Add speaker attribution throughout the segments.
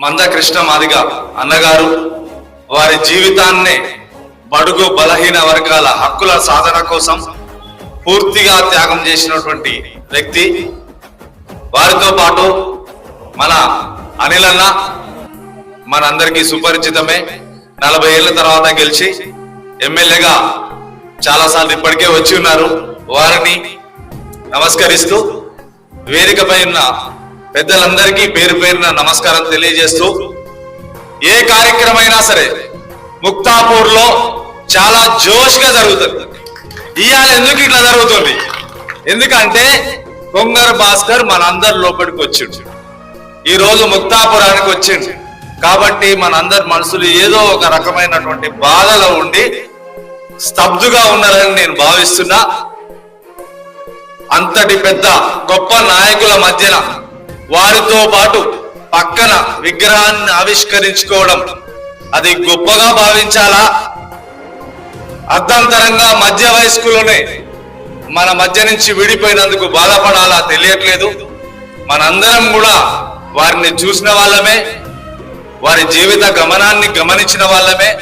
Speaker 1: మందకృష్ణ మాదిగ అన్నగారు వారి జీవితాన్నే బడుగు బలహీన వర్గాల హక్కుల సాధన కోసం పూర్తిగా త్యాగం చేసినటువంటి వ్యక్తి. వారితో పాటు మన అనిలన్న మనందరికీ సుపరిచితమే. నలభై ఏళ్ళ తర్వాత గెలిచి ఎమ్మెల్యేగా చాలాసార్లు ఇప్పటికే వచ్చి ఉన్నారు. వారిని నమస్కరిస్తూ వేదికపై ఉన్న పెద్దలందరికీ పేరు పేరున నమస్కారం తెలియజేస్తూ ఏ కార్యక్రమైనా సరే ముక్తాపూర్లో చాలా జోష్గా జరుగుతుంది. ఇవాళ ఎందుకు ఇట్లా జరుగుతుంది? ఎందుకంటే కొంగర్ భాస్కర్ మనందరి లోపలికి వచ్చిండు. ఈ రోజు ముక్తాపురానికి వచ్చిండు. కాబట్టి మనందరి మనసులు ఏదో ఒక రకమైనటువంటి బాధలో ఉండి స్తబ్దుగా ఉన్నారని నేను భావిస్తున్నా. అంతటి పెద్ద గొప్ప నాయకుల మధ్యన వారితో పాటు పక్కన విగ్రహాన్ని ఆవిష్కరించుకోవడం. అది గొప్పగా భావించాలా? అర్థంతరంగా మధ్య వయస్కులోనే మన మధ్య నుంచి విడిపోయినందుకు బాధపడాలా తెలియట్లేదు. మనందరం కూడా వారిని చూసిన వాళ్ళమే వారి జీవిత గమనాన్ని గమనించిన వాళ్ళమే.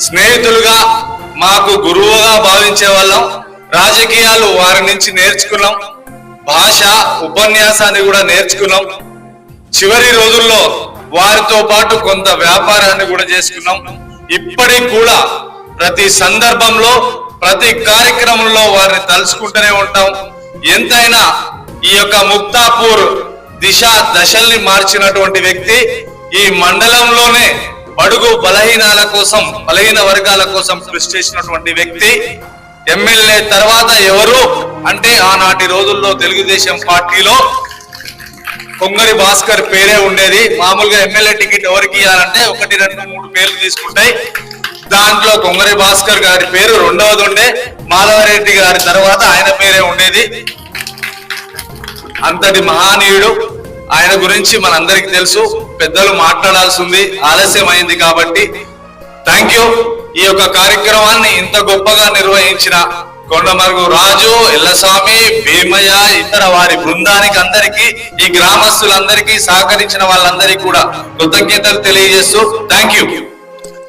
Speaker 1: స్నేహితులుగా మాకు గురువుగా భావించే వాళ్ళం. రాజకీయాలు వారి నుంచి నేర్చుకున్నాం. భాష ఉపన్యాసాన్ని కూడా నేర్చుకున్నాం. చివరి రోజుల్లో వారితో పాటు కొంత వ్యాపారాన్ని కూడా చేసుకున్నాం. ఇప్పటికి కూడా ప్రతి సందర్భంలో ప్రతి కార్యక్రమంలో వారిని తలుచుకుంటూనే ఉంటాం. ఎంతైనా ఈ యొక్క ముక్తాపూర్ దిశ దశల్ని మార్చినటువంటి వ్యక్తి ఈ మండలంలోనే బడుగు బలహీనాల కోసం బలహీన వర్గాల కోసం కృషి చేసినటువంటి వ్యక్తి. ఎమ్మెల్యే తర్వాత ఎవరు అంటే ఆనాటి రోజుల్లో తెలుగుదేశం పార్టీలో కొంగరి భాస్కర్ పేరే ఉండేది. మామూలుగా ఎమ్మెల్యే టికెట్ ఎవరికి ఇవ్వాలంటే ఒకటి రెండు మూడు పేర్లు తీసుకుంటాయి. దాంట్లో కొంగరి భాస్కర్ గారి పేరు రెండవది ఉండే మాధవరెడ్డి గారి తర్వాత ఆయన పేరే ఉండేది. అంతటి మహానీయుడు. ఆయన గురించి మనందరికి తెలుసు. పెద్దలు మాట్లాడాల్సి ఉంది ఆలస్యం అయింది కాబట్టి థ్యాంక్ యూ ఈ యొక్క కార్యక్రమాన్ని ఇంత గొప్పగా నిర్వహించిన కొండమరుగు రాజు ఎల్లస్వామి భీమయ్య ఇతర వారి బృందానికి అందరికీ ఈ గ్రామస్తులందరికీ సహకరించిన వాళ్ళందరికీ కూడా కృతజ్ఞతలు తెలియజేస్తూ థ్యాంక్ యూ